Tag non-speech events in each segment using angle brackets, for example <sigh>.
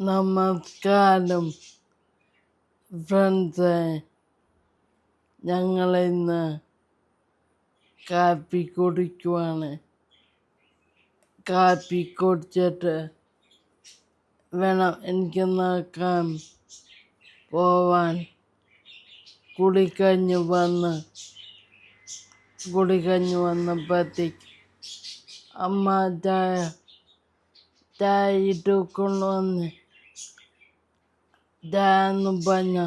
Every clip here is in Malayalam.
നമസ്കാരം. ഫ്രണ്ട്സേ ഞങ്ങളിന്ന് കാപ്പി കുടിക്കുവാണ്. കാപ്പി കുടിച്ചിട്ട് വേണം എനിക്ക് നോക്കാൻ പോവാൻ കുടിക്കഞ്ഞ് വന്ന് കുടിക്കഞ്ഞ് വന്നപ്പോഴത്തേക്ക് അമ്മ ചായ ചായ ഇട്ട് കൊണ്ടുവന്ന് ചായെന്ന് പറഞ്ഞ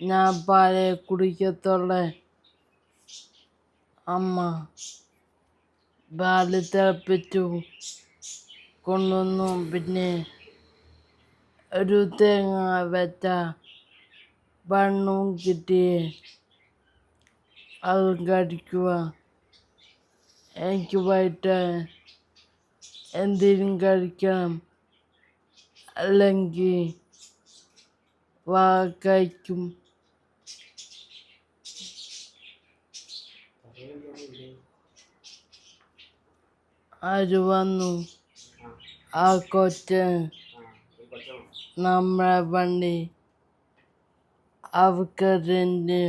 ഞാൻ പാലെ കുടിക്കത്തുള്ളേ അമ്മ പാൽ തിളപ്പിച്ചു കൊണ്ടുവന്നു. പിന്നെ ഒരു തേങ്ങ വെച്ച ബണ്ണും കിട്ടി. അതും കടിക്കുക എനിക്ക് വൈകിട്ട് എന്തെങ്കിലും കഴിക്കണം. അല്ലെങ്കിൽ വാ കഴിക്കും ആര് വന്നു? ആ കൊച്ച് നമ്മളെ വണ്ടി അവർക്ക് റെന്റ്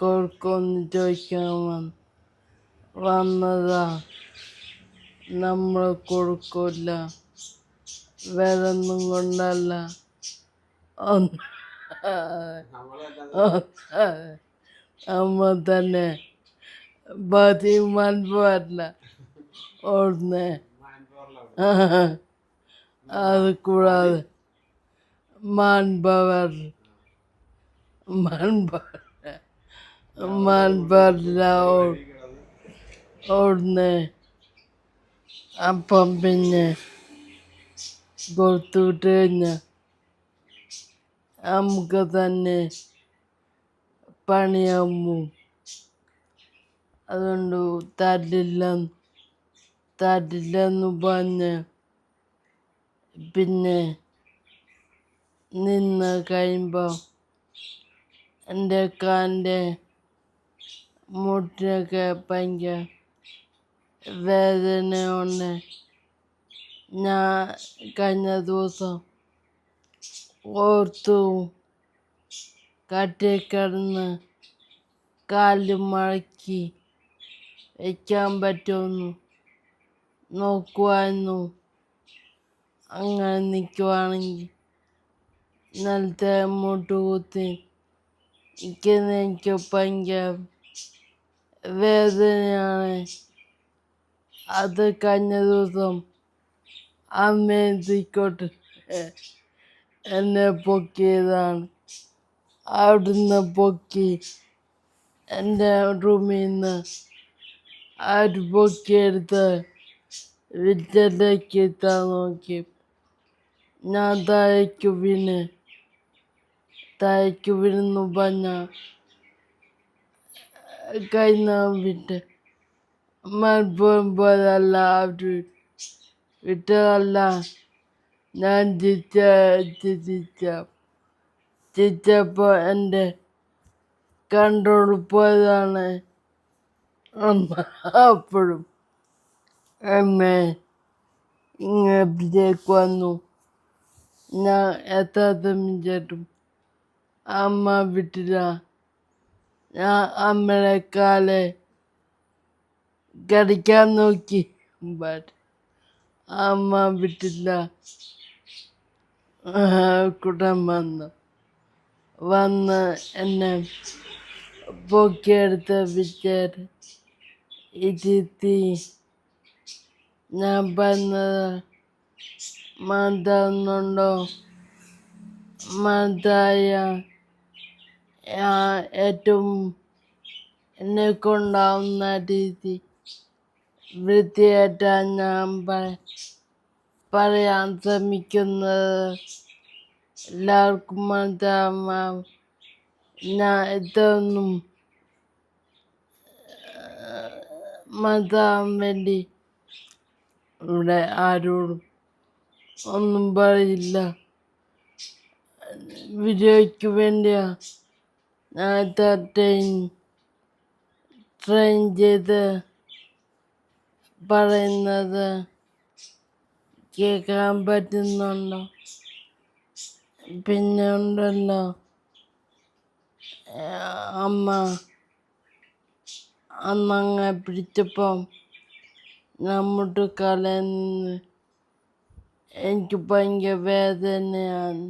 കൊടുക്കുമെന്ന് ചോദിക്കാൻ വന്ന് വന്നതാ. നമ്മൾ കൊടുക്കില്ല വേറെ ഒന്നും കൊണ്ടല്ല. നമ്മൾ തന്നെ ബതിമാൻ പോരല്ല ഓടുന്നേ. അത് കൂടാതെ മാൻപവർ മാൻപവർ മാൻപവറില ഓടുന്നേ. അപ്പം പിന്നെ കൊടുത്തുവിട്ട് കഴിഞ്ഞാൽ നമുക്ക് തന്നെ അതുകൊണ്ട് തരില്ല തരില്ലെന്ന് പറഞ്ഞ് പിന്നെ നിന്ന് കഴിയുമ്പോൾ എന്റെ കാലിന്റെ മുട്ടിനൊക്കെ ഭയങ്കര വേദനയുണ്ട് ഞാൻ കഴിഞ്ഞ ദിവസം ഓർത്തു. കാറ്റേ കിടന്ന് കാൽ മടക്കി വയ്ക്കാൻ പറ്റുമെന്നു നോക്കുമായിരുന്നു അങ്ങനെ നിൽക്കുവാണെങ്കിൽ നിലത്തെ മുട്ട് കുത്തി നിൽക്കുന്ന എനിക്ക് ഭയങ്കര വേദനയാണ്. അത് കഴിഞ്ഞ ദിവസം അമ്മയെത്തിക്കോട്ട് എന്നെ പൊക്കിയതാണ് അവിടുന്ന് പൊക്കി എന്റെ റൂമിൽ നിന്ന് ആര് പൊക്കിയെടുത്ത് വിറ്റലേക്ക് എത്താൻ നോക്കി. ഞാൻ താഴേക്ക് വീണ് താഴേക്ക് വീണെന്ന് പറഞ്ഞ കഴിഞ്ഞ വിട്ട് മലപ്പുറം അല്ല അവർ വിട്ടതല്ല. ഞാൻ ചിരിച്ച ചിരിച്ച ചിരിച്ചപ്പോൾ എന്റെ കൺട്രോൾ പോയതാണ് അമ്മ അപ്പോഴും എന്നെ ഇങ്ങോട്ടേക്ക് വന്നു ഞാൻ എത്ര ശ്രമിച്ചിട്ടും അമ്മ വിട്ടില്ല ഞാൻ അമ്മയുടെ കാലെ കടിക്കാൻ നോക്കി ബട്ട് അമ്മ വിട്ടില്ല കുട്ടൻ വന്നു. വന്ന് എന്നെ പൊക്കിയെടുത്ത് വിച്ചേര് ഇരുത്തി. ഞാൻ പറഞ്ഞത് മാതാവുന്നുണ്ടോ മാതായ ഏറ്റവും എന്നെ കൊണ്ടാവുന്ന രീതി വൃത്തിയായിട്ടാണ് ഞാൻ പറയാൻ ശ്രമിക്കുന്നത്. എല്ലാവർക്കും ഞാൻ ഇതൊന്നും മനസ്സിലാവാൻ വേണ്ടി ഇവിടെ ആരോടും ഒന്നും പറയില്ല വീഡിയോയ്ക്ക് വേണ്ടിയാ ഞാൻ ട്രെയിൻ ട്രെയിൻ ചെയ്ത് പറയുന്നത് കേൾക്കാൻ പറ്റുന്നുണ്ടോ പിന്നെ ഉണ്ടല്ലോ അമ്മ. അന്നങ്ങ പിടിച്ചപ്പം നമ്മുടെ കലയിൽ എനിക്ക് ഭയങ്കര വേദനയാണ്.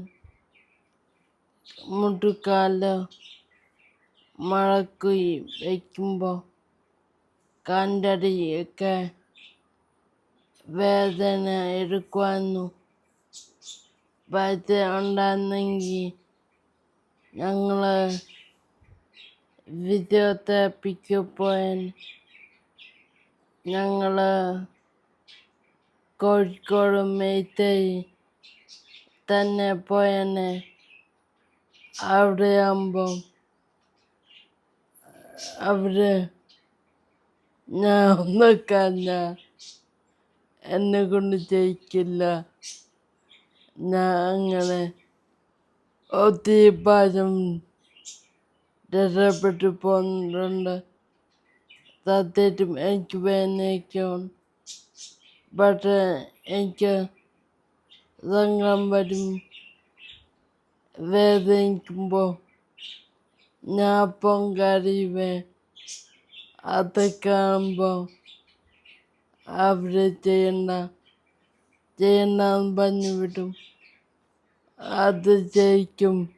മുട്ടുകാൽ മഴക്ക് വയ്ക്കുമ്പോൾ കണ്ടടിയൊക്കെ വേദന എടുക്കുവാന്നു പൈസ ഉണ്ടായിരുന്നെങ്കിൽ ഞങ്ങൾ ഫിസിയോതെറാപ്പിക്ക് പോയാൽ ഞങ്ങൾ കോഴിക്കോട് മേത്തരി തന്നെ പോയനെ അവിടെ ആകുമ്പം അവർ ഞാൻ ഒന്നൊക്കെ എന്നെ കൊണ്ട് ജയിക്കില്ല. ഞാൻ അങ്ങനെ ഒത്തിരി പ്രാവശ്യം രക്ഷപ്പെട്ടു പോന്നിട്ടുണ്ട് സത്യമായിട്ടും എനിക്ക് വേദനയ്ക്കും പക്ഷേ എനിക്ക് സങ്കടം വരും വേദനിക്കുമ്പോൾ ഞാൻ അപ്പം അത് കാണുമ്പോൾ അവർ ചെയ്യണ്ട ചെയ്യണ്ടെന്ന് പറഞ്ഞു വിടും. അത് ജയിക്കും.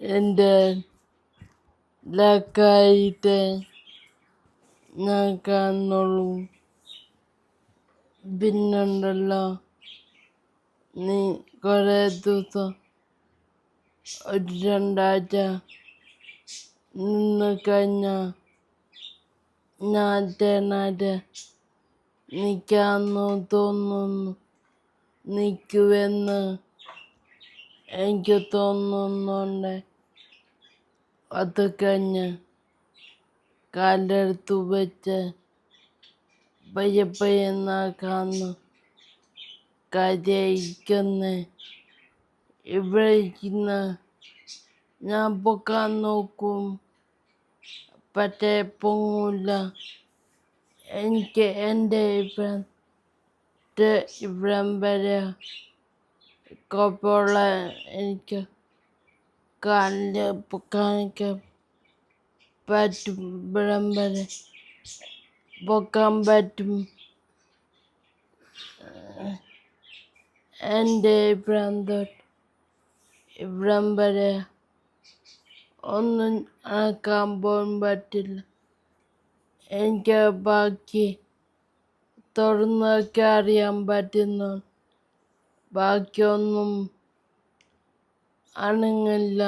എന്റെ ലക്കായിട്ട് ഞാൻ കാണുന്നുള്ളൂ. പിന്നുണ്ടല്ലോ. നീ കുറേ ദിവസം ഒരു രണ്ടാഴ്ച നിന്ന് കഴിഞ്ഞാൽ ഞാൻ തേനായിട്ട് നിൽക്കാമെന്ന് തോന്നുന്നു നിൽക്കുമെന്ന് എനിക്ക് തോന്നുന്നുണ്ട് അത് കഴിഞ്ഞ് കാലെടുത്ത് വെച്ച് പയ്യെ പയ്യെ നടക്കാന്ന് കരയിക്കുന്ന ഇവിടെ ഇരിക്കുന്ന ഞാൻ പൊക്കാൻ നോക്കും പറ്റേ പൊങ്ങൂല എനിക്ക് എന്റെ ഇവിടെ ഇവിടം വരെ കുഴപ്പമുള്ള എനിക്ക് കാലിൽ കാണിക്കാൻ പറ്റും. ഇവിടം വരെ പൊക്കാൻ പറ്റും. എന്റെ ഇവിടം തൊട്ട് ഇവിടം വരെ ഒന്നും അണക്കാൻ പോകാൻ പറ്റില്ല. എനിക്ക് ബാക്കി തുറന്നൊക്കെ അറിയാൻ പറ്റുന്നു ബാക്കിയൊന്നും അണുങ്ങില്ല.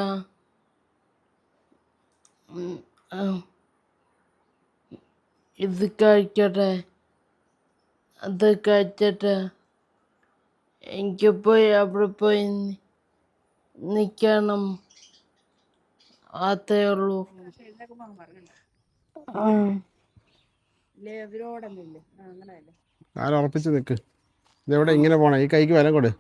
ഇത് കഴിക്കട്ടെ. അത് കഴിച്ചിട്ട് എനിക്ക് പോയി അവിടെ പോയി നിൽക്കണം. അതേ ഉള്ളൂ ആ ഇല്ലേ അവരോടൊന്നും ഇല്ലേ ആ അങ്ങനെയല്ലേ കാലം ഉറപ്പിച്ച് നിൽക്ക് ഇതെവിടെ ഇങ്ങനെ പോണേ? ഈ കൈക്ക് വില കൊടു.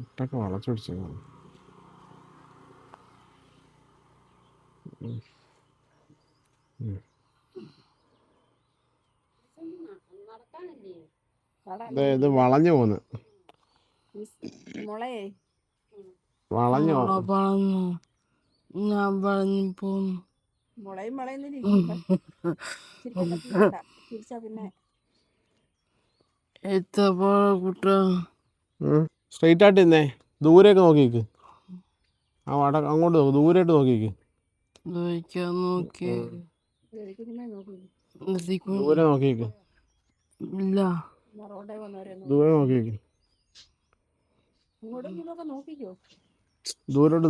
ഇട്ടൊക്കെ വളച്ചു പിടിച്ചു. അവിടെ ഇത് വളഞ്ഞു പോന്ന്. വളഞ്ഞു മോളെ പറഞ്ഞു ഞാൻ വളഞ്ഞു പോന്നു. മുളയും <laughs> പിന്നെ. സ്ട്രെയിറ്റ് ആയിട്ട് നിന്നേ ദൂരേക്ക് നോക്കിക്ക്. ആ വട അങ്ങോട്ട് നോക്ക്. ദൂരേട്ട് നോക്കിക്ക്. ദൂരെ നോക്കിക്ക്. ഇല്ല. ദൂരെ ദൂരോട്ട്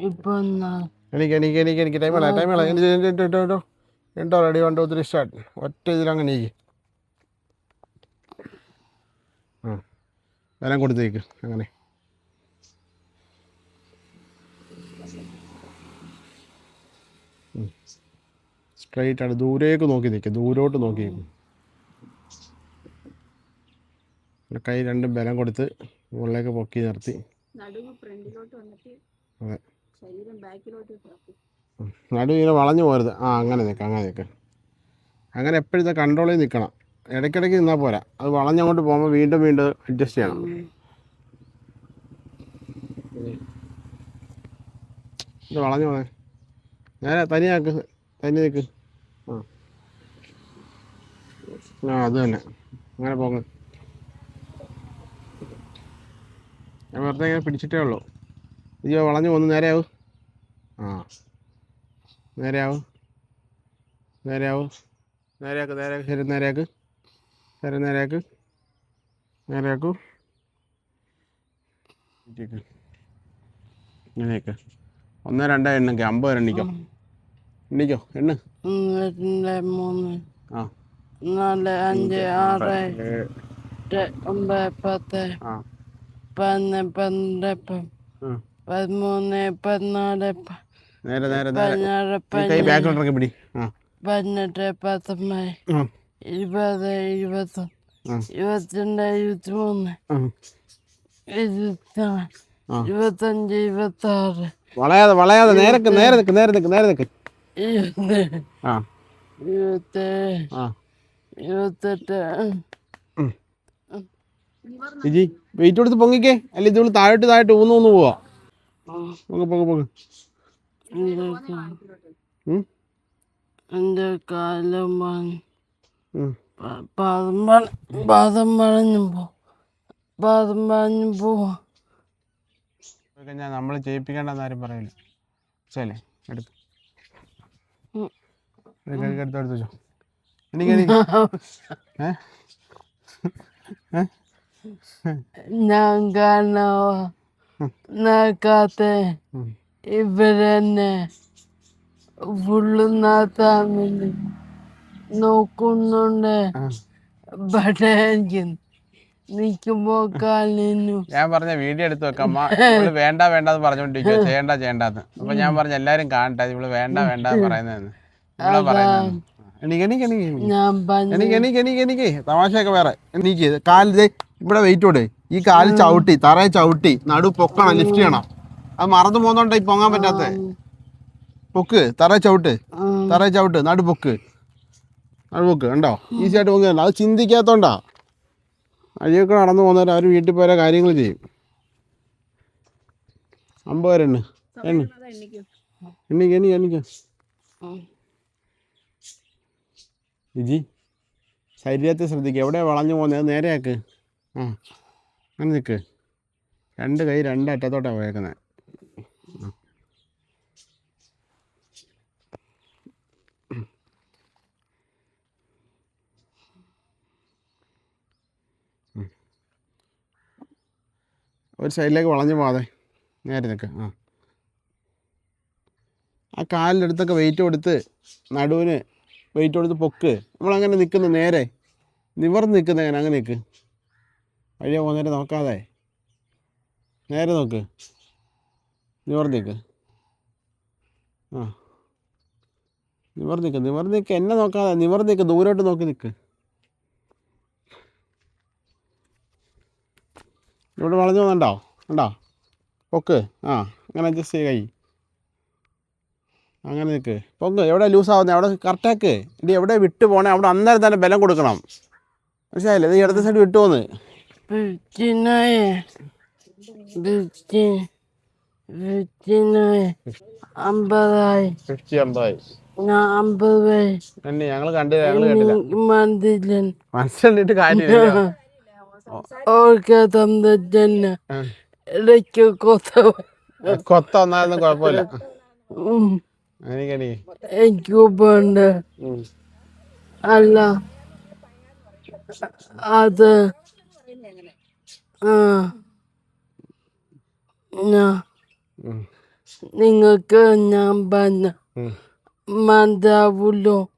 ഇപ്പൊ എന്താ ഇപ്പൊ എനിക്ക് രണ്ടോ റെഡി വണ്ടോ സ്റ്റാർട്ട് ഒറ്റ ഇതിലങ്ങ് നീക്ക് ആ വിലം കൊടുത്തേക്ക്. അങ്ങനെ. സ്ട്രൈറ്റ് ആണ്. ദൂരേക്ക് നോക്കി നിൽക്കുക ദൂരോട്ട് നോക്കി നിൽക്കും കൈ രണ്ടും ബലം കൊടുത്ത് മുകളിലേക്ക് പൊക്കി നിർത്തി. അതെ. നടു ഇങ്ങനെ വളഞ്ഞു പോരുത് ആ അങ്ങനെ നിൽക്കാം അങ്ങനെ നിൽക്കുക അങ്ങനെ എപ്പോഴും കൺട്രോളിൽ നിൽക്കണം ഇടയ്ക്കിടയ്ക്ക് നിന്നാൽ പോരാ. അത് വളഞ്ഞങ്ങോട്ട് പോകുമ്പോൾ വീണ്ടും വീണ്ടും അഡ്ജസ്റ്റ് ചെയ്യണം. ഇത് വളഞ്ഞു പോണേ ഞാൻ തനിയാക്ക് തനി നിൽക്ക് ആ ആ അത് തന്നെ. അങ്ങനെ പോങ്ങ് ഞാൻ വെറുതെ ഇങ്ങനെ പിടിച്ചിട്ടേ ഉള്ളൂ. ഇത് വളഞ്ഞു പോന്നു. നേരെയാവും ആ. നേരെയാവും നേരെയാവും നേരെയാക്ക് നേരെയാക്ക് ശരി നേരെയാക്ക് ശരി നേരെയാക്ക് നേരെയാക്കൂ. ഇങ്ങനെയൊക്കെ ഒന്ന് രണ്ട് എണ്ണക്ക് അമ്പത് എണ്ണിക്കോ. എണ്ണിക്കോ. എണ്ണ. മൂന്ന്. ആ. നാല് അഞ്ച് ആറ്. എട്ട് ഒമ്പത് പത്ത് പതിനൊന്ന് പന്ത്രണ്ട് പതിമൂന്ന് പതിനാല് നേരെ നേരെ നേരെ. പതിനാറ് ഈ കൈ പതിനേഴ് ബാക്കിലോട്ടിറക്കി പിടി. ആ. പതിനെട്ട് പത്തൊമ്പത് ഇരുപത് ഇരുപത്തൊന്ന് ആ. ഇരുപത്തിരണ്ട് ഇരുപത്തിമൂന്ന്. ഇരുപത്തിനാല്. ഇരുപത്തഞ്ച് ഇരുപത്താറ് വളയാതെ വളയാതെ. നേരക്ക് നേരെ നിൽക്ക് നേരെ നിൽക്ക് നേരെ നിൽക്ക് ഇരുപത്തി ആ. ഇരുപത്തേഴ് ആ. ഇരുപത്തെട്ട്. ജി വെയിറ്റ് കൊടുത്ത് പൊങ്ങിക്കേ. അല്ല ഇത് താഴോട്ട് താഴോട്ട് ഊന്ന് ഊന്ന് പോവാ. പൊങ്ങ പൊങ്ങ പൊങ്ങ? എന്റെ കാലം. പാദം പാദം വളഞ്ഞു പോ. പാദം വളഞ്ഞു പോവാ. ഞാൻ നമ്മൾ ചെയ്യിപ്പിക്കേണ്ടെന്ന് ആരും പറയില്ല ശരി എടുത്ത്. ഉം. ഞാൻ കാണാവ നാക്കാത്ത ഉം. ഇവരെന്നെ ഫുള്ള് നാത്താൻ വേണ്ടി നോക്കുന്നുണ്ട് എനിക്ക് നിൽക്കുമ്പോ കാലിനു. ഞാൻ പറഞ്ഞ വീഡിയോ എടുത്ത് വെക്കമ്മ ഇവൾ വേണ്ട വേണ്ടെന്ന് എന്ന് പറഞ്ഞോണ്ടിരിക്കുക ചെയ്യണ്ട ചെയ്യണ്ടെന്ന്. അപ്പൊ ഞാൻ പറഞ്ഞ എല്ലാരും കാണട്ടെ ഇവൾ വേണ്ട വേണ്ട പറയുന്നതെന്ന്. ഇവളെ പറയുന്നത് തമാശയൊക്കെ വേറെ. എണീക്ക്. കാൽ ഇവിടെ വെയിറ്റ് കൊടു ഈ കാൽ ചവിട്ടി തറയെ ചവിട്ടി നടു പൊക്കണം ലിഫ്റ്റ് ചെയ്യണം. അത് മറന്നു പോകുന്നോണ്ട ഈ പൊങ്ങാൻ പറ്റാത്ത? പൊക്ക് തറ ചവിട്ട്. തറ ചവിട്ട് നടു പൊക്ക്. നടു പൊക്ക് ഉണ്ടോ ഈസി ആയിട്ട് പൊങ്ങുന്നുണ്ട് അത് ചിന്തിക്കാത്തോണ്ടാ. അഴിയൊക്കെ നടന്നു പോകുന്നവർ അവർ വീട്ടിൽ പോയ കാര്യങ്ങൾ ചെയ്യും. അമ്പത് പേരെണ്ണ് എണ്ണിക്കും. എണ്ണിക്ക് എണ്ണിക്ക് വിജി ശരീരത്തെ ശ്രദ്ധിക്കുക എവിടെ വളഞ്ഞു പോകുന്നത് നേരെയാക്ക് ആ അങ്ങനെ നിൽക്ക് രണ്ട് കൈ രണ്ട് അറ്റത്തോട്ടാണ് പോയേക്കുന്നത് ഒരു സൈഡിലേക്ക് വളഞ്ഞു പോകാതെ നേരെ നിൽക്ക് ആ. ആ കാലിന്റെ അടുത്തൊക്കെ വെയിറ്റ് കൊടുത്ത് നടുവിന് വെയിറ്റ് കൊടുത്ത് പൊക്ക്. നമ്മളങ്ങനെ നിൽക്കുന്നു നേരെ. നിവർന്ന് നിൽക്കുന്ന അങ്ങനെ അങ്ങനെ നിൽക്ക്. വഴിയെ പോകുന്നേരം നോക്കാതെ. നേരെ നോക്ക്. നിവർന്ന് നിൽക്ക്. ആ. നിവർന്ന് നിൽക്ക്. നിവർന്ന് നിൽക്ക്. എന്നെ നോക്കാതെ നിവർന്ന് നിൽക്ക്. ദൂരോട്ട് നോക്കി നിൽക്ക്. ഇവിടെ വളഞ്ഞു പോകുന്നുണ്ടോ ഉണ്ടോ പൊക്ക്. ആ. അങ്ങനെ അഡ്ജസ്റ്റ് ചെയ്യ കൈ. അങ്ങനെ നിൽക്ക് പൊങ്ങ്. എവിടെ ലൂസ് ആവുന്നത് അവിടെ കറക്റ്റാക്ക് ഇനി എവിടെ വിട്ടു പോകണേ അവിടെ അന്നേരം തന്നെ ബലം കൊടുക്കണം. മനസ്സിലായില്ലേ? നീ ഇടത്തെ സൈഡ് വിട്ടു പോന്ന് ഞങ്ങൾ കണ്ടു ഞങ്ങൾ കേട്ടില്ല. മന്ദിരൻ മനസ്സിലിട്ട് കാര്യമില്ല. ഓർക്ക് തന്നിട്ട് ഇടയ്ക്ക് കൊത്ത കൊത്ത ഒന്നായിരുന്നു കുഴപ്പമില്ല. എനിക്ക് അല്ല. അത്. നിങ്ങൾക്ക് ഞാൻ പറഞ്ഞ മന്ദാവുല്ലോ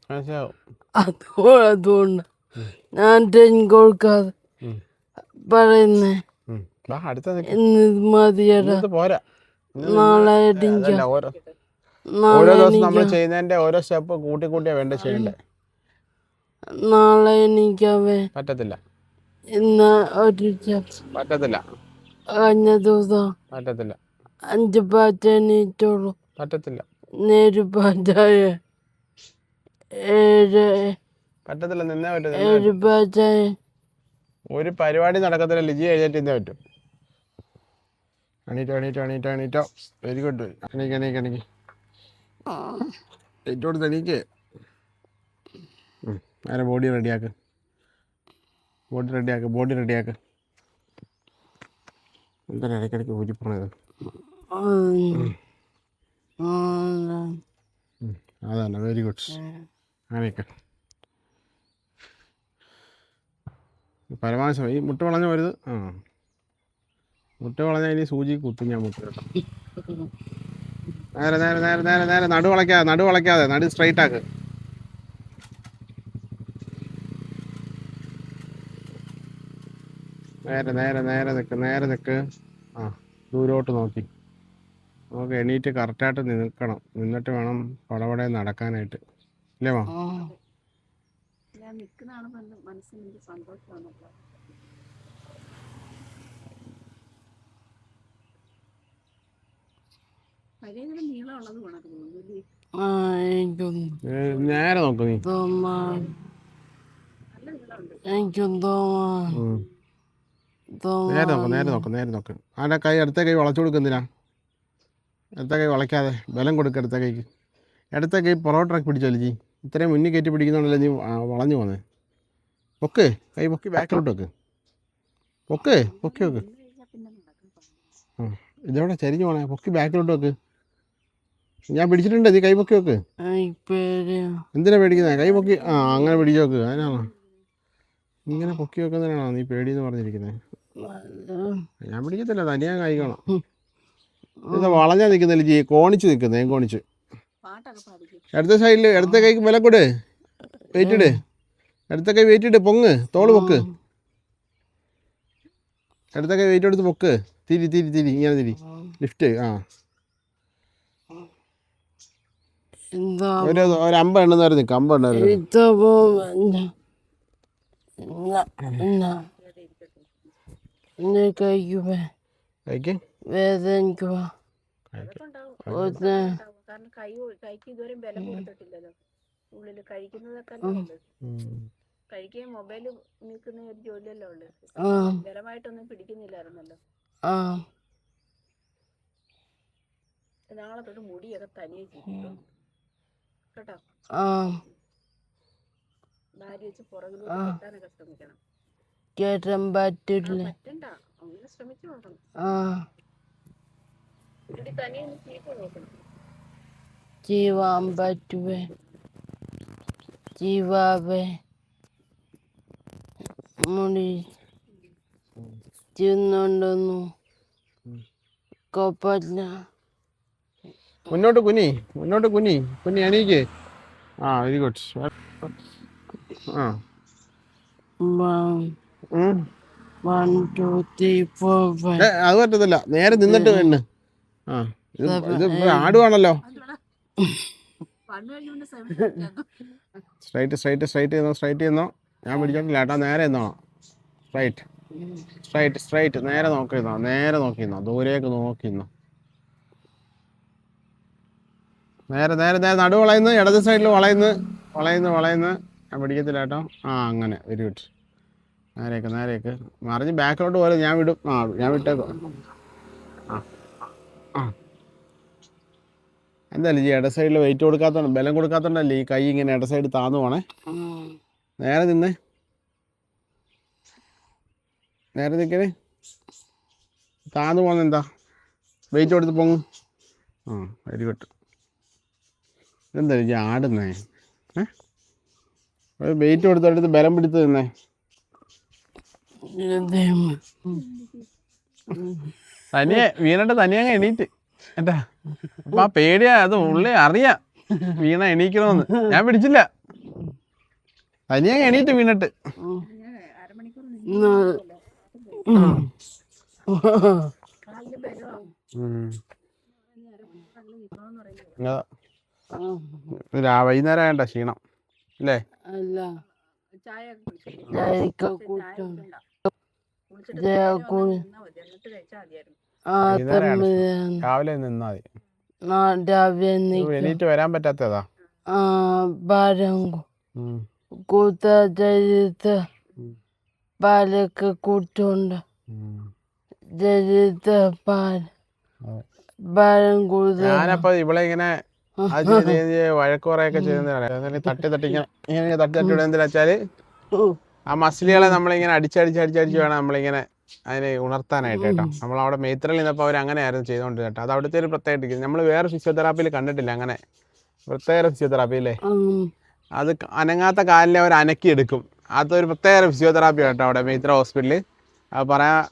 അതോ അതുകൊണ്ട് ഞാൻ ടെൻ കൊടുക്കാതെ. പറയുന്നേ. അടുത്ത മതിയടാ. നാളെ അതല്ല, ഓരോ ദിവസം നമ്മൾ ചെയ്യുന്നതിന്റെ ഓരോ സ്റ്റെപ്പ് കൂട്ടി കൂട്ടിയാ വേണ്ട ചെയ്യണ്ടേ? നാളെ എനിക്ക് പറ്റത്തില്ല. ഇന്ന് ഒരു പറ്റത്തില്ല. കഴിഞ്ഞ ദിവസം പറ്റത്തില്ല. അഞ്ച് പാറ്റ എണീറ്റുള്ളൂ. പറ്റത്തില്ല. നേര് പാറ്റായ ഏഴ് പറ്റത്തില്ല നിന്നേ പറ്റും ഏഴ് പാറ്റായ ഒരു പരിപാടി നടക്കത്തില്ല ലിജി എഴുന്നേറ്റ് ഇന്നേ പറ്റും. എണീറ്റോ എണീറ്റോ എണീറ്റോ എണീറ്റോ. വെരി ഗുഡ് എണീക്ക് എണീക്ക് എണീക്ക്. ഏറ്റവും കൊടുത്ത് എണീക്ക്. നേരെ ബോഡി റെഡിയാക്ക് ബോഡി റെഡിയാക്ക് ബോഡി റെഡിയാക്ക് എന്തായാലും ഇടയ്ക്കിടയ്ക്ക് ഊരി പോണത്? അതല്ല വെരി ഗുഡ് അങ്ങനെയൊക്കെ. പരമാവശ്യം ഈ മുട്ട വളഞ്ഞ വരുത് ആ. മുട്ട വളഞ്ഞ ഇനി സൂചി കുത്തി ഞാൻ മുട്ട. കേട്ടോ നേരെ നേരെ നേരെ നേരെ നേരെ. നടു വളയ്ക്കാതെ നടു വളയ്ക്കാതെ. നടു സ്ട്രൈറ്റ് ആക്ക്. നേരെ നേരെ നേരെ നിൽക്ക് നേരെ നിൽക്ക് ആ ദൂരോട്ട് നോക്കി. നമുക്ക് എണീറ്റ് കറക്റ്റായിട്ട് നിൽക്കണം. നിന്നിട്ട് വേണം പടപടെ നടക്കാനായിട്ട്. ഇല്ലേ മാ ഞാൻ നിൽക്കുന്ന കാണുമ്പോൾ എന്റെ മനസ്സിന് എനിക്ക് സന്തോഷമാണ് കേട്ടോ. പഴയ ഇതിലും നീളമുള്ളത് കണക്ക് തോന്നുന്നു അല്ലേ? എനിക്കൊന്നും ഏ, നേരെ നോക്ക് നീ. നേരെ നോക്ക് നേരെ നോക്ക് നേരെ നോക്ക്. ആടെ കൈ അടുത്ത കൈ വളച്ചു കൊടുക്കുന്നില്ല. അടുത്ത കൈ വളയ്ക്കാതെ ബലം കൊടുക്കുക അടുത്ത കൈക്ക്. അടുത്ത കൈ പൊറോട്ട പിടിച്ചോ ജി ഇത്രയും മുന്നിൽ കയറ്റി പിടിക്കുന്നുണ്ടല്ലോ നീ വളഞ്ഞു പോന്നെ. പൊക്ക് കൈ പൊക്കി ബാക്കിലോട്ട് വെക്ക്. പൊക്ക് പൊക്കി വെക്ക്. ആ ഇതെവിടെ ചരിഞ്ഞു പോണേ? പൊക്കി ബാക്കിലോട്ട് വെക്ക്. ഞാൻ പിടിച്ചിട്ടുണ്ട് നീ കൈ പൊക്കി വെക്ക് എന്തിനാ പേടിക്കുന്നത് കൈ പൊക്കി ആ അങ്ങനെ പിടിച്ചു വെക്ക് അതിനാണോ? ഇങ്ങനെ പൊക്കി വെക്കുന്നതിനാണോ നീ പേടിയെന്ന് പറഞ്ഞിരിക്കുന്നത് ഞാൻ പിടിക്കത്തില്ല തനിയാ കഴിക്കണം ഇത് വളഞ്ഞാ നിൽക്കുന്നില്ല ജീ കോണിച്ച് നിൽക്കുന്നത് കോണിച്ച്. പാട്ടൊക്കെ പാടിക്കും. അടുത്ത സൈഡിൽ അടുത്ത കൈക്ക് വില കൊടു. വെയിറ്റ് ഇട്. അടുത്ത കൈ വെയിറ്റ് ഇട് പൊങ്ങ്. തോൾ പൊക്ക്. അടുത്ത കൈ വെയിറ്റ് എടുത്ത് പൊക്ക്. തിരി തിരി തിരി ഇങ്ങനെ തിരി. ലിഫ്റ്റ് ആ എന്താ ഒരു ഒരു അമ്പ എണ്ണ നേരം നിൽക്കും അമ്പ എണ്ണ നേരം ഇതപ്പോ എന്നെ കഴിക്കുമ്പോ കഴിക്ക് വേദനിക്കുവാ കാരണം കൈ കൈക്ക് ഇതുവരെയും ബലം കൊടുത്തിട്ടില്ലല്ലോ. ഉള്ളിൽ കഴിക്കുന്നതൊക്കെ കഴിക്കുകയും മൊബൈൽ നിൽക്കുന്ന ഒരു ജോലിയല്ലേ ഉള്ളു. ബലമായിട്ടൊന്നും പിടിക്കുന്നില്ലായിരുന്നല്ലോ. ആ. നാളെ തൊട്ട് മുടിയൊക്കെ തനിയെ കിട്ടും. കേട്ടോ. ആ. ഭാര്യ വെച്ച് പുറകിലോട്ട് കെട്ടാനൊക്കെ ശ്രമിക്കണം. കേട്ടാൻ പറ്റില്ല പറ്റണ്ട. അങ്ങനെ ശ്രമിച്ചു നോക്കണം. ആ. മുടി തനിയെ ഒന്ന് ചീപ്പ് നോക്കണം. ജീവാൻ പറ്റുവേ. ജീവാവേ മുടി തിന്നുകൊണ്ടൊന്നും കുഴപ്പമില്ല. മുന്നോട്ട് കുനി മുന്നോട്ട് കുനി കുനി എണീക്ക്. ആ വെരി ഗുഡ്. ആ. അത് പറ്റത്തില്ല. നേരെ നിന്നിട്ട് വേണ്ട ആ ഇത് ആടുവാണല്ലോ. സ്ട്രൈറ്റ് സ്ട്രൈറ്റ് സ്ട്രൈറ്റ് ചെയ്യുന്നോ സ്ട്രൈറ്റ് ചെയ്യുന്നോ. ഞാൻ പിടിച്ചോണ്ടില്ല ഏട്ടാ നേരെ എന്നോ സ്ട്രൈറ്റ് സ്ട്രൈറ്റ് സ്ട്രൈറ്റ് നേരെ നോക്കിയിരുന്നോ നേരെ നോക്കിയിരുന്നോ ദൂരേക്ക് നോക്കിന്നോ നേരെ നേരെ നേരെ നടു വളയുന്നു ഇടത് സൈഡിൽ വളയുന്നു വളയുന്നു വളയുന്നു. ഞാൻ പിടിക്കത്തില്ല കേട്ടോ. ആ അങ്ങനെ. Very good. നേരേക്ക് നേരേക്ക് മറിഞ്ഞ് ബാക്കിലോട്ട് പോലെ ഞാൻ വിടും. ആ ഞാൻ വിട്ടേക്കോ. ആ എന്തായാലും ഈ ഇട സൈഡിൽ വെയിറ്റ് കൊടുക്കാത്തോണ്ട് ബലം കൊടുക്കാത്തോണ്ടല്ലേ ഈ കൈ ഇങ്ങനെ ഇട സൈഡ് താന്നു പോണേ. നേരെ നിന്ന്. നേരെ നിൽക്കണേ താന്നു എന്താ? വെയിറ്റ് കൊടുത്ത് പൊങ്ങും. ആ വെരി ഗുഡ്. എന്താ ഈ ആടുന്നേ? ഏ? വെയിറ്റ് കൊടുത്തെടുത്ത് ബലം പിടിച്ച് നിന്നേ. തനിയെ വീണിട്ട് തനിയെ അങ്ങ് എണീറ്റ്. എന്താ? അപ്പൊ ആ പേടിയാ അത് ഉള്ളി അറിയാം. വീണ എണീക്കണമെന്ന് ഞാൻ പിടിച്ചില്ല. തനിയെ അങ്ങ് എണീറ്റ് വീണിട്ട്. അരമണിക്കൂർ വൈകുന്നേരം ആയണ്ട ക്ഷീണം. അല്ലേ. രാവിലെ നിന്നാ മതി. രാവിലെ എണീറ്റ് വരാൻ പറ്റാത്തതാ. ആ ഭാരം ഉം. കൂത്ത. പാലൊക്കെ കൂട്ടുണ്ട്. ചരിത്ര പാൽ. ഭാരം കൂടുതൽ. ഞാനപ്പോ ഇവിടെ ഇങ്ങനെ അത് ചെയ്ത് ചെയ്ത് വഴക്ക് പറയൊക്കെ ചെയ്യുന്നതാണ് തട്ടി തട്ടി ഇങ്ങനെ തട്ടി തട്ടി വിടുക എന്താ വെച്ചാൽ ആ മസിലുകളെ നമ്മളിങ്ങനെ അടിച്ചടിച്ച് അടിച്ചടിച്ച് വേണം നമ്മളിങ്ങനെ അതിനെ ഉണർത്താനായിട്ട് കേട്ടോ. നമ്മളവിടെ മേത്രയിൽ നിന്നപ്പോൾ അവർ അങ്ങനെയായിരുന്നു ചെയ്തുകൊണ്ടിരുന്നത് കേട്ടോ. അത് അവിടുത്തെ ഒരു പ്രത്യേകത നമ്മൾ വേറെ ഫിസിയോതെറാപ്പിയിൽ കണ്ടിട്ടില്ല അങ്ങനെ. പ്രത്യേക ഫിസിയോതെറാപ്പി അല്ലേ. അത് അനങ്ങാത്ത കാലിനെ അവർ അനക്കി എടുക്കും അതൊരു പ്രത്യേക ഫിസിയോതെറാപ്പി കേട്ടോ അവിടെ മേത്ര ഹോസ്പിറ്റലിൽ അത് പറയാൻ ആ,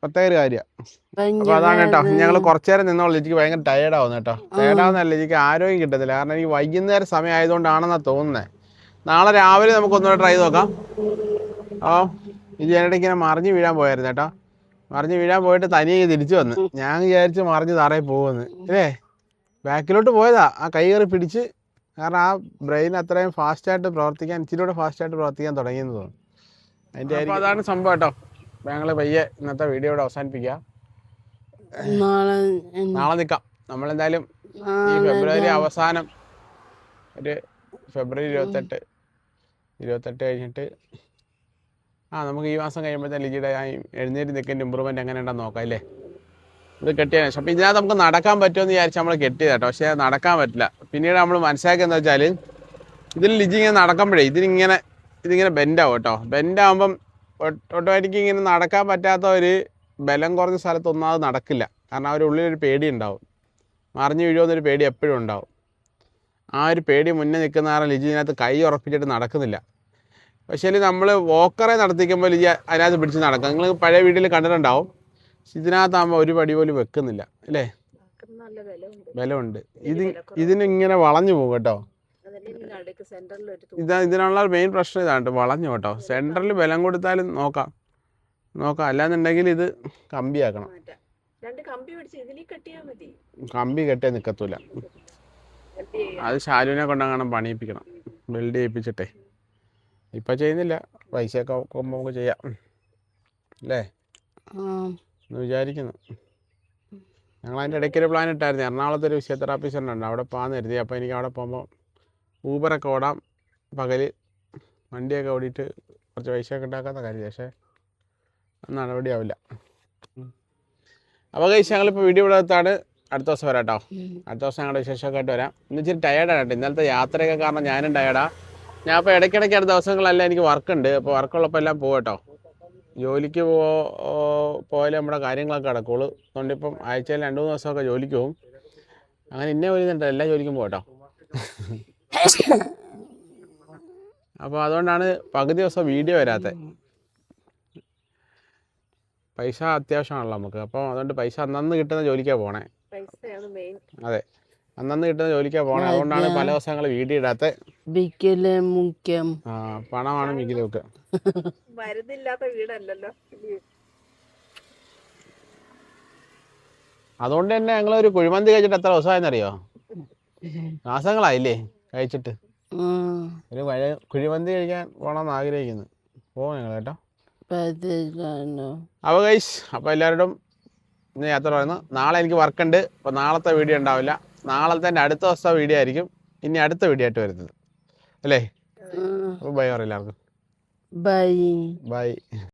പ്രത്യേക കാര്യമാണ് അതാണ് കേട്ടോ. ഞങ്ങൾ കുറച്ചു നേരം നിന്നോളൂ. എനിക്ക് ഭയങ്കര ടയേർഡാവുന്നു കേട്ടോ. ടയേർഡാവുന്നല്ല എനിക്ക് ആരോഗ്യം കിട്ടത്തില്ല. കാരണം എനിക്ക് വൈകുന്നേരം സമയം ആയതുകൊണ്ടാണെന്നാണ് തോന്നുന്നത് നാളെ രാവിലെ നമുക്ക് ഒന്നുകൂടെ ട്രൈ നോക്കാം. ഓ ഇത് ഞാനിടയ്ക്ക് ഇങ്ങനെ മറിഞ്ഞു വീഴാൻ പോയായിരുന്നു കേട്ടോ. മറിഞ്ഞു വീഴാൻ പോയിട്ട് തനിയെ തിരിച്ചു വന്ന്. ഞാൻ വിചാരിച്ച് മറിഞ്ഞ് താറേ പോകുമെന്ന് അല്ലേ ബാക്കിലോട്ട് പോയതാ. ആ കൈ കയറി പിടിച്ച്. കാരണം ആ ബ്രെയിൻ അത്രയും ഫാസ്റ്റായിട്ട് പ്രവർത്തിക്കാൻ ഇച്ചിരി കൂടെ ഫാസ്റ്റായിട്ട് പ്രവർത്തിക്കാൻ തുടങ്ങിയെന്ന് തോന്നുന്നു. അതിന്റെ അതാണ് സംഭവം കേട്ടോ. അപ്പോൾ ഞങ്ങൾ പയ്യെ ഇന്നത്തെ വീഡിയോ ഇവിടെ അവസാനിപ്പിക്കുക നാളെ നിൽക്കാം നമ്മളെന്തായാലും ഈ ഫെബ്രുവരി അവസാനം ഒരു ഫെബ്രുവരി ഇരുപത്തെട്ട്. ഇരുപത്തെട്ട് കഴിഞ്ഞിട്ട് ആ നമുക്ക് ഈ മാസം കഴിയുമ്പോഴത്തേന് ലിജിയുടെ ആ എഴുന്നേറ്റ് നിൽക്കുന്ന ഇമ്പ്രൂവ്മെന്റ് എങ്ങനെ ഉണ്ടെന്ന് നോക്കാം അല്ലേ? ഇത് കെട്ടിയതിന് ശേഷം അപ്പോൾ ഇതിനകത്ത് നമുക്ക് നടക്കാൻ പറ്റുമെന്ന് വിചാരിച്ച് നമ്മൾ കെട്ടിയത് കേട്ടോ പക്ഷേ നടക്കാൻ പറ്റില്ല. പിന്നീട് നമ്മൾ മനസ്സിലാക്കിയെന്ന് വെച്ചാൽ ഇതിൽ ലിജി ഇങ്ങനെ നടക്കുമ്പോഴേ ഇതിനിങ്ങനെ ഇതിങ്ങനെ ബെൻഡാവും കേട്ടോ. ബെൻഡാകുമ്പം ഓട്ടോമാറ്റിക് ഇങ്ങനെ നടക്കാൻ പറ്റാത്ത ഒരു ബലം കുറഞ്ഞ സ്ഥലത്ത് ഒന്നാമത് നടക്കില്ല. കാരണം ഒരു ഉള്ളിലൊരു പേടി ഉണ്ടാവും. മറിഞ്ഞു വീഴുമെന്നൊരു പേടി എപ്പോഴും ഉണ്ടാവും. ആ ഒരു പേടി മുന്നേ നിൽക്കുന്ന കാരണം ലിജി ഇതിനകത്ത് കൈ ഉറപ്പിച്ചിട്ട് നടക്കുന്നില്ല. പക്ഷേ നമ്മൾ വോക്കറെ നടത്തിക്കുമ്പോൾ ലിജി അതിനകത്ത് പിടിച്ച് നടക്കാം. നിങ്ങൾ പഴയ വീട്ടിൽ കണ്ടിട്ടുണ്ടാവും. പക്ഷെ ഇതിനകത്താകുമ്പോൾ ഒരു പടി പോലും വെക്കുന്നില്ല. അല്ലേ? ബലമുണ്ട്. ഇത് ഇതിനിങ്ങനെ വളഞ്ഞു പോകും കേട്ടോ. ഇതാ ഇതിനുള്ള മെയിൻ പ്രശ്നം ഇതാണ് വളഞ്ഞു കേട്ടോ സെന്ററിൽ ബലം കൊടുത്താലും നോക്കാം. നോക്കാം. അല്ലാന്നുണ്ടെങ്കിൽ ഇത് കമ്പിയാക്കണം. കമ്പി പിടിച്ച് ഇതിൽ കെട്ടിയാൽ മതി. കമ്പി കെട്ടേ നിൽക്കത്തൂല അത് ശാലുവിനെ കൊണ്ടങ്ങനെ പണിയിപ്പിക്കണം. ബിൽഡ് ചെയ്യിപ്പിച്ചിട്ടേ. ഇപ്പം ചെയ്യുന്നില്ല. പൈസയൊക്കെ ആക്കുമ്പോൾ നമുക്ക് ചെയ്യാം. അല്ലേ? എന്ന് വിചാരിക്കുന്നു. ഞങ്ങൾ അതിന്റെ ഇടയ്ക്കൊരു പ്ലാൻ ഇട്ടായിരുന്നു. എറണാകുളത്ത് ഒരു ഫിസിയോതെറാപ്പിസ്റ്റ് ഉണ്ട്. അവിടെ പോകാൻ കരുതി. അപ്പോൾ എനിക്ക് അവിടെ പോകുമ്പോൾ ഊബറൊക്കെ ഓടാം. പകൽ വണ്ടിയൊക്കെ ഓടിയിട്ട് കുറച്ച് പൈസയൊക്കെ ഉണ്ടാക്കാത്ത കാര്യം പക്ഷേ അത് നടപടിയാവില്ല. അപ്പോൾ കഴിച്ച് ഞങ്ങളിപ്പോൾ വീഡിയോ ഇവിടെ എടുത്താണ് അടുത്ത ദിവസം വരാം കേട്ടോ. അടുത്ത ദിവസം ഞങ്ങളുടെ വിശേഷമൊക്കെ ആയിട്ട് വരാം. ഇന്ന് ഇച്ചിരി ടയേർഡാണ് കേട്ടോ. ഇന്നലത്തെ യാത്രയൊക്കെ കാരണം ഞാനും ടയേർഡാ ഞാൻ ഇപ്പോൾ ഇടയ്ക്കിടയ്ക്ക് അടുത്ത ദിവസങ്ങളെല്ലാം എനിക്ക് വർക്കുണ്ട് അപ്പോൾ വർക്കുള്ളപ്പോൾ എല്ലാം പോകും കേട്ടോ. ജോലിക്ക് പോ പോയാലേ നമ്മുടെ കാര്യങ്ങളൊക്കെ നടക്കുള്ളൂ. അതുകൊണ്ട് ഇപ്പം ആഴ്ചയിൽ രണ്ട് മൂന്ന് ദിവസമൊക്കെ ജോലിക്ക് പോകും. അങ്ങനെ ഇന്നേ ഒരു ഇതുണ്ട് എല്ലാ ജോലിക്കും പോകും കേട്ടോ. അപ്പോൾ അതുകൊണ്ടാണ് പകുതി ദിവസം വീഡിയോ വരാത്തത് പൈസ അത്യാവശ്യമാണല്ലോ നമുക്ക്. അപ്പോൾ അതുകൊണ്ട് പൈസ അന്നന്ന് കിട്ടുന്ന ജോലിക്കാണ് പോണേ. പൈസയാണ് മെയിൻ അതെ. അന്നന്ന് കിട്ടുന്ന ജോലിക്കാണ് പോണേ. അതുകൊണ്ടാണ് പല ദിവസങ്ങൾ വീഡിയോ ഇടാത്ത. വിക്കൽ മുഖ്യം. ആ പണമാണ് അതുകൊണ്ട് തന്നെ ഞങ്ങൾ ഒരു കുഴിമന്തി കഴിച്ചിട്ട് എത്ര ദിവസമായെന്നറിയോ? മാസങ്ങളായില്ലേ? കഴിച്ചിട്ട്. ഒരു വഴ കുഴിമന്തി കഴിക്കാൻ പോകണമെന്ന് ആഗ്രഹിക്കുന്നു. പോകാം ഞങ്ങൾ കേട്ടോ. അപ്പോൾ ഗൈസ് അപ്പോൾ എല്ലാവരോടും ഇന്ന് യാത്ര പറയുന്നു. നാളെ എനിക്ക് വർക്ക് ഉണ്ട്. അപ്പോൾ നാളത്തെ വീഡിയോ ഉണ്ടാവില്ല. നാളത്തെ എന്റെ അടുത്ത ദിവസത്തെ വീഡിയോ ആയിരിക്കും. ഇനി അടുത്ത വീഡിയോ ആയിട്ട് വരുന്നത്. അല്ലേ? അപ്പോൾ ബൈ പറയും എല്ലാവർക്കും. Bye bye